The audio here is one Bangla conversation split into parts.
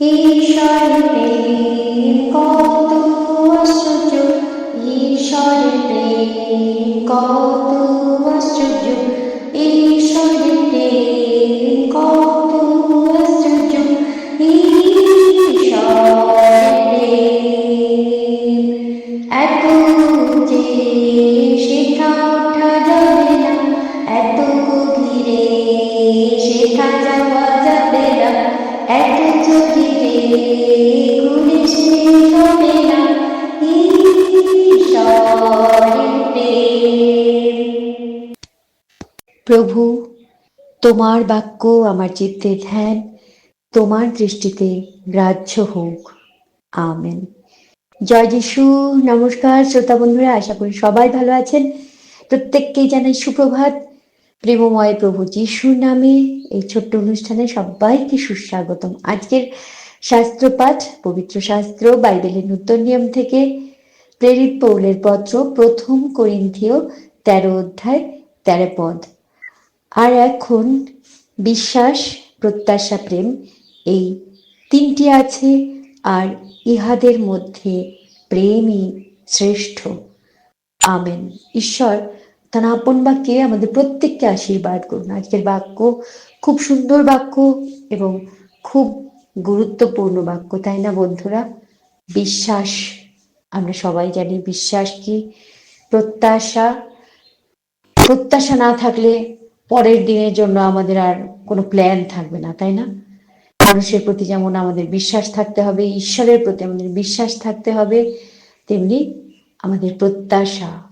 ঈশ্বর প্রেম কত আশ্চর্য। ঈশ্বর প্রেম কত প্রভু, তোমার বাক্য আমার চিত্তে ধ্যান, তোমার দৃষ্টিতে গ্রাহ্য হোক। আমেন। জয় যিশু। নমস্কার শ্রোতা বন্ধুরা, আশা করি সবাই ভালো আছেন। প্রত্যেককেই জানাই সুপ্রভাত। প্রেমময় প্রভু যিশুর নামে এই ছোট্ট অনুষ্ঠানে সবাইকে সুস্বাগতম। আজকের শাস্ত্রপাঠ, পবিত্র শাস্ত্র, বাইবেলের নূতন নিয়ম থেকে প্রেরিত পৌলের পত্র, প্রথম করিন্থীয় তেরো অধ্যায় তেরো পদ। আর এখন বিশ্বাস, প্রত্যাশা, প্রেম এই তিনটি আছে আর ইহাদের মধ্যে প্রেমই শ্রেষ্ঠ। আমেন। ঈশ্বর তার আপন বাক্যে আমাদের প্রত্যেককে আশীর্বাদ করুন। আজকের বাক্য খুব সুন্দর বাক্য এবং খুব গুরুত্বপূর্ণ বাক্য, তাই না বন্ধুরা? বিশ্বাস, আমরা সবাই জানি বিশ্বাস কি? প্রত্যাশা প্রত্যাশা না থাকলে পরের দিনের জন্য আমাদের আর কোনো প্ল্যান থাকবে না, তাই না? মানুষের প্রতি যেমন আমাদের বিশ্বাস থাকতে হবে, ঈশ্বরের প্রতি আমাদের বিশ্বাস থাকতে হবে, তেমনি আমাদের প্রত্যাশা,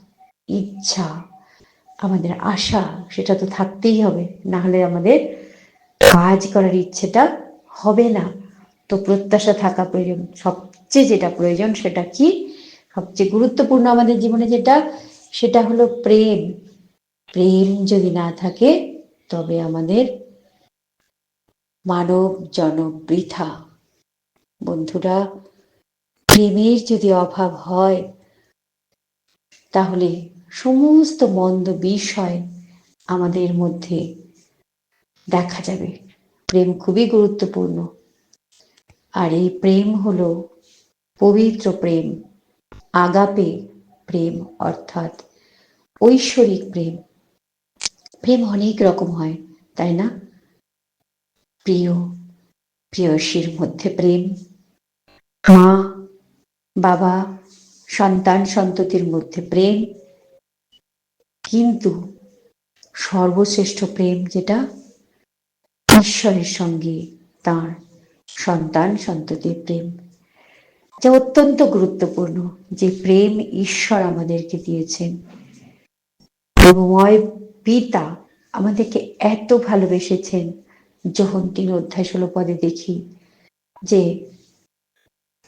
ইচ্ছা, আমাদের আশা, সেটা তো থাকতেই হবে। না হলে আমাদের কাজ করার ইচ্ছেটা হবে না। তো প্রত্যাশা থাকা প্রয়োজন। সবচেয়ে যেটা প্রয়োজন সেটা কি? সবচেয়ে গুরুত্বপূর্ণ আমাদের জীবনে যেটা, সেটা হলো প্রেম। প্রেম যদি না থাকে, তবে আমাদের মানব জনম বৃথা বন্ধুরা, প্রেমের যদি অভাব হয়, তাহলে সমস্ত মন্দ বিষয় আমাদের মধ্যে দেখা যাবে। প্রেম খুবই গুরুত্বপূর্ণ। আর এই প্রেম হল পবিত্র প্রেম, আগাপে প্রেম অর্থাৎ ঐশ্বরিক প্রেম। প্রেম অনেক রকম হয়, তাই না? প্রিয়, প্রিয়সীর মধ্যে প্রেম, মা, বাবা, সন্তান, সন্ততির মধ্যে প্রেম, কিন্তু সর্বশ্রেষ্ঠ প্রেম যেটা? ঈশ্বরের সঙ্গে তার সন্তান, সন্ততির প্রেম। যা অত্যন্ত গুরুত্বপূর্ণ যে প্রেম ঈশ্বর আমাদেরকে দিয়েছেন। পিতা আমাদেরকে এত ভালোবেসেছেন, যখন তিন অধ্যায় ষোলো পদে দেখি যে,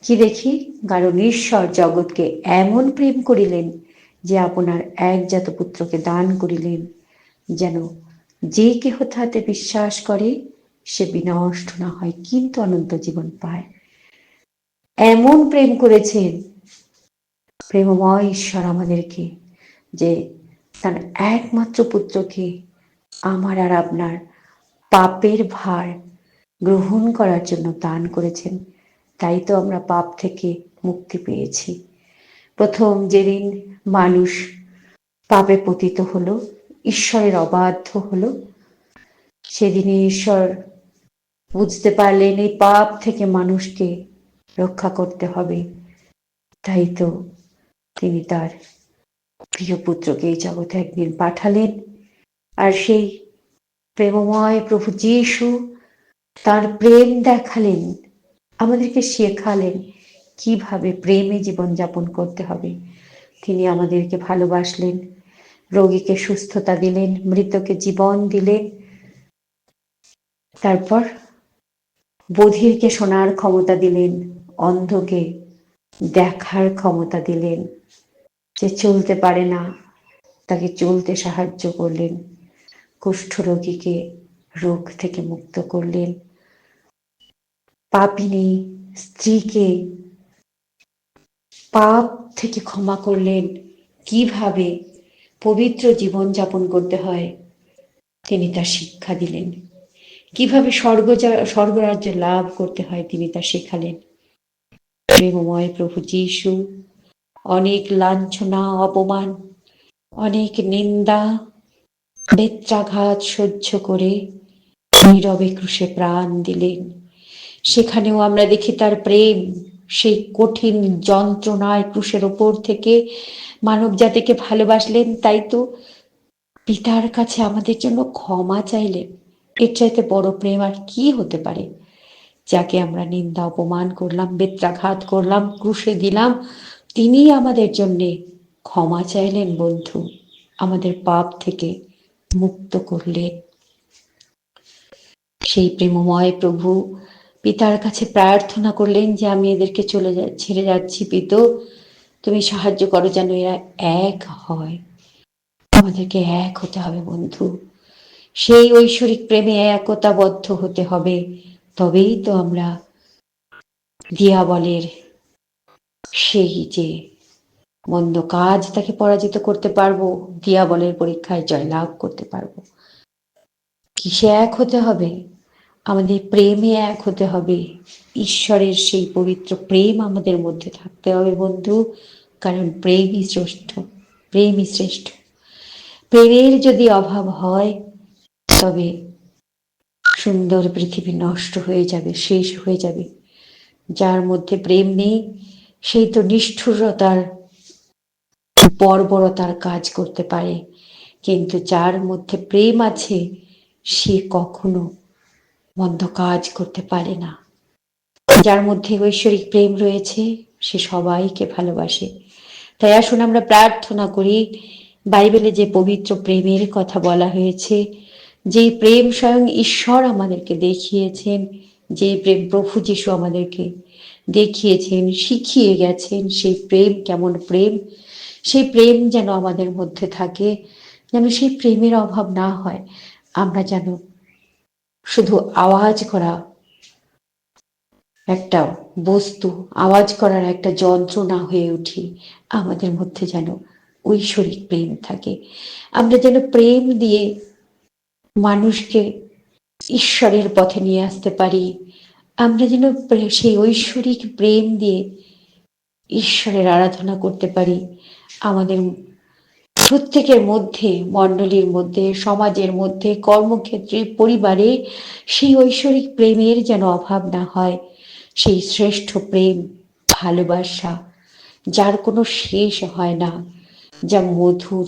কি দেখি? কারণ ঈশ্বর জগৎকে এমন প্রেম করিলেন যে আপনার একজাত পুত্রকে দান করিলেন, যেন যে কেহ তাতে বিশ্বাস করে, সে বিনষ্ট না হয়, কিন্তু অনন্ত জীবন পায়। এমন প্রেম করেছেন প্রেমময় ঈশ্বর আমাদেরকে যে তার একমাত্র পুত্রকে আমার আর আপনার পাপের ভার গ্রহণ করার জন্য দান করেছেন। তাই তো আমরা পাপ থেকে মুক্তি পেয়েছি। প্রথম যেদিন মানুষ পাপে পতিত হলো, ঈশ্বরের অবাধ্য হলো সেদিনে ঈশ্বর বুঝতে পারলেন এই পাপ থেকে মানুষকে রক্ষা করতে হবে। তাই তো তিনি তার প্রিয় পুত্রকে এই জগতে একদিন পাঠালেন। আর সেই প্রেমময় প্রভু যিশু তার প্রেম দেখালেন, আমাদেরকে শেখালেন কীভাবে প্রেমে জীবন যাপন করতে হবে। তিনি আমাদেরকে ভালোবাসলেন, রোগীকে সুস্থতা দিলেন, মৃতকে জীবন দিলেন। তারপর বধিরকে শোনার ক্ষমতা দিলেন, অন্ধকে দেখার ক্ষমতা দিলেন। যে চলতে পারে না, তাকে চলতে সাহায্য করলেন। কুষ্ঠরোগীকে রোগ থেকে মুক্ত করলেন। পাপিনী স্ত্রীকে পাপ থেকে ক্ষমা করলেন। কীভাবে পবিত্র জীবন যাপন করতে হয়, তিনি তার শিক্ষা দিলেন। কীভাবে স্বর্গ স্বর্গরাজ্য লাভ করতে হয়, তিনি তা শেখালেন। প্রেমময় প্রভু যিশু অনেক লাঞ্ছনা, অপমান, অনেক নিন্দা, বেত্রাঘাত সহ্য করে নীরবে ক্রুশে প্রাণ দিলেন। সেখানেও আমরা দেখি তার প্রেম, সেই কঠিন যন্ত্রণায় ক্রুশের ওপর থেকে মানব জাতিকে ভালোবাসলেন, তাই তো পিতার কাছে আমাদের জন্য ক্ষমা চাইলেন। এর চাইতে বড় প্রেম আর কি হতে পারে? যাকে আমরা নিন্দা, অপমান করলাম, বেত্রাঘাত করলাম, ক্রুশে দিলাম তিনি আমাদের জন্যে ক্ষমা চাইলেন, বন্ধু। আমাদের পাপ থেকে মুক্ত করলেন। সেই প্রেমময় প্রভু পিতার কাছে প্রার্থনা করলেন যে, আমি এদেরকে চলে যা, ছেড়ে যাচ্ছি, পিত। তুমি সাহায্য করো যেন এরা এক হয়। আমাদেরকে এক হতে হবে, বন্ধু। সেই ঐশ্বরিক প্রেমে একতাবদ্ধ হতে হবে। তবেই তো আমরা দিয়াবলের সেই যে মন্দ কাজ তাকে পরাজিত করতে পারব, দিয়াবলের পরীক্ষায় জয়লাভ করতে পারব। কিসে এক হতে হবে? আমাদের প্রেমে এক হতে হবে। ঈশ্বরের সেই পবিত্র প্রেম আমাদের মধ্যে থাকতে হবে বন্ধু, কারণ প্রেমই শ্রেষ্ঠ প্রেমই শ্রেষ্ঠ। প্রেমের যদি অভাব হয়, তবে সুন্দর পৃথিবী নষ্ট হয়ে যাবে, শেষ হয়ে যাবে। যার মধ্যে প্রেম নেই সেই তো নিষ্ঠুরতার, বর্বরতার কাজ করতে পারে। কিন্তু যার মধ্যে প্রেম আছে, সে কখনো মন্দ কাজ করতে পারে না। যার মধ্যে ঐশ্বরিক প্রেম রয়েছে, সে সবাইকে ভালোবাসে। তাই আসুন আমরা প্রার্থনা করি, বাইবেলে যে পবিত্র প্রেমের কথা বলা হয়েছে যে প্রেম স্বয়ং ঈশ্বর আমাদেরকে দেখিয়েছেন যে প্রেম প্রভু যিশু আমাদেরকে দেখিয়েছেন, শিখিয়ে গেছেন সেই প্রেম, কেমন প্রেম? সেই প্রেম যেন আমাদের মধ্যে থাকে, যেন সেই প্রেমের অভাব না হয়। আমরা যেন শুধু আওয়াজ করা একটা বস্তু, আওয়াজ করার একটা যন্ত্র না হয়ে উঠি, আমাদের মধ্যে যেন ঐশ্বরিক প্রেম থাকে। আমরা যেন প্রেম দিয়ে মানুষকে ঈশ্বরের পথে নিয়ে আসতে পারি আমরা যেন সেই ঐশ্বরিক প্রেম দিয়ে ঈশ্বরের আরাধনা করতে পারি। আমাদের প্রত্যেকের মধ্যে, মণ্ডলীর মধ্যে, সমাজের মধ্যে, কর্মক্ষেত্রে, পরিবারে সেই ঐশ্বরিক প্রেমের যেন অভাব না হয়। সেই শ্রেষ্ঠ প্রেম, ভালোবাসা, যার কোনো শেষ হয় না, যা মধুর।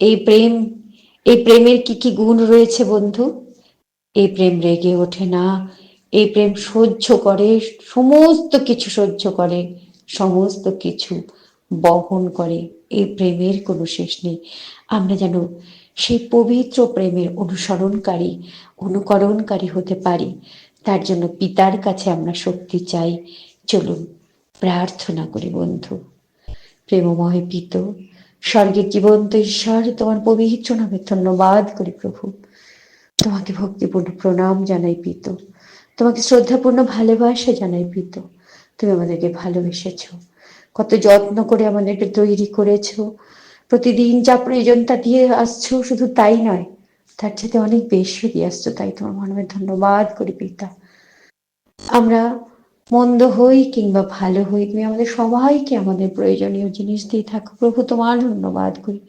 এই প্রেম, এই প্রেমের কি কি গুণ রয়েছে বন্ধু? এই প্রেম রেগে ওঠে না। এই প্রেম সহ্য করে, সমস্ত কিছু সহ্য করে, সমস্ত কিছু বহন করে। এই প্রেমের কোনো শেষ নেই। আমরা যেন সেই পবিত্র প্রেমের অনুসরণকারী, অনুকরণকারী হতে পারি। তার জন্য পিতার কাছে আমরা শক্তি চাই। চলুন, প্রার্থনা করি বন্ধু। প্রেমময় পিত স্বর্গের জীবন্ত ঈশ্বর, তোমার পবিত্র নামে ধন্যবাদ করি প্রভু। তোমাকে ভক্তিপূর্ণ প্রণাম জানাই পিত। তোমাকে শ্রদ্ধাপূর্ণ ভালোবাসা জানাই পিত তুমি আমাদেরকে ভালোবেসেছ। কত যত্ন করে আমাদেরকে তৈরি করেছ। প্রতিদিন যা প্রয়োজন তা দিয়ে আসছো, শুধু তাই নয়, তার সাথে অনেক বেশি দিয়ে আসছো। তাই তোমার মনে ধন্যবাদ করি পিতা আমরা মন্দ হই কিংবা ভালো হই, তুমি আমাদের সবাইকে আমাদের প্রয়োজনীয় জিনিস দিয়ে থাকো। প্রভু, তোমার ধন্যবাদ করি।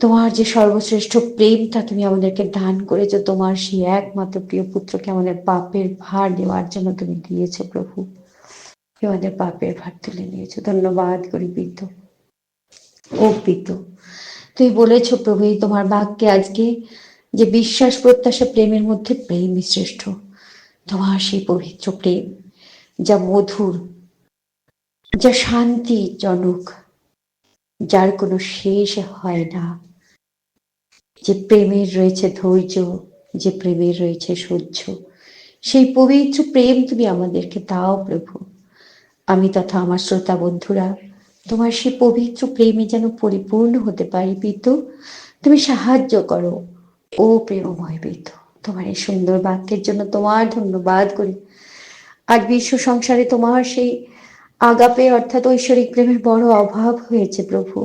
তোমার যে সর্বশ্রেষ্ঠ প্রেমটা তুমি আমাদেরকে দান করেছ, তোমার সেই একমাত্র প্রিয় পুত্রকে আমাদের পাপের ভার দেওয়ার জন্য তুমি দিয়েছ প্রভু। আমাদের পাপের ভার তুলে নিয়েছো। ধন্যবাদ করি পিত ও পিত তুমি বলেছ প্রভু তোমার বাক্যে আজকে যে বিশ্বাস, প্রত্যাশা, প্রেমের মধ্যে প্রেমই শ্রেষ্ঠ। তোমার সেই পবিত্র প্রেম, যা মধুর, যা শান্তিজনক, যার কোনো শেষ হয় না। যে প্রেমের রয়েছে ধৈর্য, যে প্রেমের রয়েছে সহ্য, সেই পবিত্র প্রেম তুমি আমাদেরকে দাও প্রভু। আমি তথা আমার শ্রোতা বন্ধুরা, তোমার সেই পবিত্র প্রেমে যেন পরিপূর্ণ হতে পারি পিতু, তুমি সাহায্য করো। ও প্রেমময় পিতু, তোমার এই সুন্দর বাক্যের জন্য তোমার ধন্যবাদ করি। আজ বিশ্ব সংসারে তোমার সেই আগাপে অর্থাৎ ঐশ্বরিক প্রেমের বড় অভাব হয়েছে প্রভু।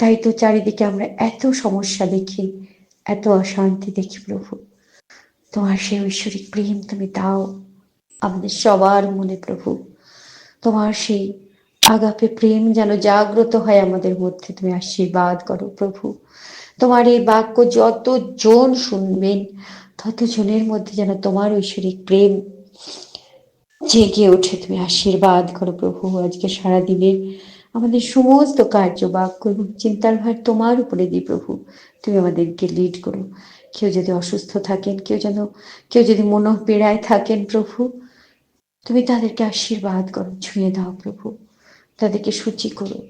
তাই তো চারিদিকে আমরা এত সমস্যা দেখি, এত অশান্তি দেখি প্রভু। তোমার সেই ঐশ্বরিক প্রেম তুমি দাও আমাদের সবার মনে প্রভু। তোমার সেই আগাপে প্রেম যেন জাগ্রত হয় আমাদের মধ্যে তুমি আশীর্বাদ করো প্রভু। তোমার এই বাক্য যত জন শুনবেন তত জনের মধ্যে যেন তোমার ঐশ্বরিক প্রেম জেগে ওঠে, তুমি আশীর্বাদ করো প্রভু। আজকে সারা দিনের আমাদের সমস্ত কার্য বাক্য এবং চিন্তার ভার তোমার উপরে দিই প্রভু। তুমি আমাদেরকে লিড করো। কেউ যদি অসুস্থ থাকেন, কেউ যেন, কেউ যদি মনোপীড়ায় থাকেন প্রভু, তুমি তাদেরকে আশীর্বাদ করো, ছুঁয়ে দাও প্রভু। তাদেরকে সূচি করো।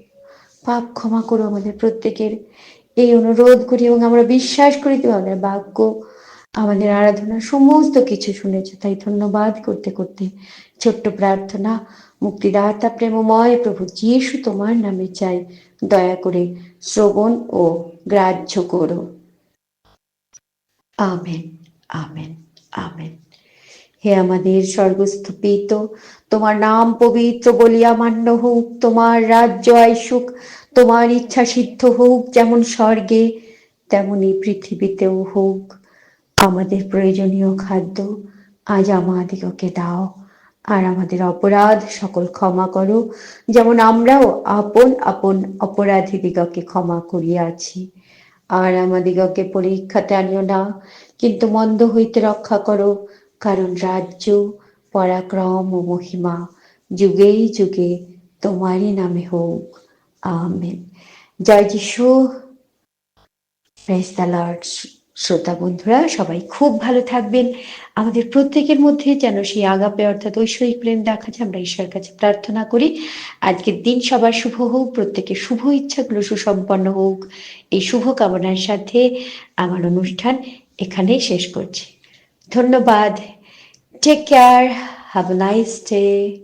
পাপ ক্ষমা করো আমাদের প্রত্যেকের। এই অনুরোধ করি এবং আমরা বিশ্বাস করি তুমি আমাদের বাক্য আমাদের আরাধনা, সমস্ত কিছু শুনেছো। তাই ধন্যবাদ করতে করতে ছোট্ট প্রার্থনা মুক্তিদাতা প্রেমময় প্রভু যিশু তোমার নামে চাই। দয়া করে শ্রবণ ও গ্রাহ্য করো। Amen amen amen. হে আমাদের স্বর্গস্থপিত, তোমার নাম পবিত্র বলিয়া মান্য হোক, তোমার রাজ্য আইসুক, তোমার ইচ্ছা সিদ্ধ হোক, যেমন স্বর্গে, তেমনি পৃথিবীতেও হোক। আমাদের প্রয়োজনীয় খাদ্য আজ আমাদিগকে দাও। আর আমাদের অপরাধ, সকল ক্ষমা করো। যেমন আমরাও আপন আপন অপরাধীদিগকে ক্ষমা করিয়াছি। আর আমাদিগকে পরীক্ষাতে আনিও না, কিন্তু মন্দ হইতে রক্ষা করো, কারণ রাজ্য, পরাক্রম ও মহিমা যুগেই যুগে তোমারই নামে হোক। আমেন। জয় যিশু। প্রেস দ্য লর্ড শ্রোতা বন্ধুরা, সবাই খুব ভালো থাকবেন। আমাদের প্রত্যেকের মধ্যে যেন সেই আগাপে অর্থাৎ ঐশ্বরিক প্রেম দেখা যায়, আমরা ঈশ্বরের কাছে প্রার্থনা করি। আজকের দিন সবার শুভ হোক, প্রত্যেকের শুভ ইচ্ছাগুলো সুসম্পন্ন হোক। এই শুভ কামনার সাথে আমার অনুষ্ঠান এখানে শেষ করছি। ধন্যবাদ। Take care have nice day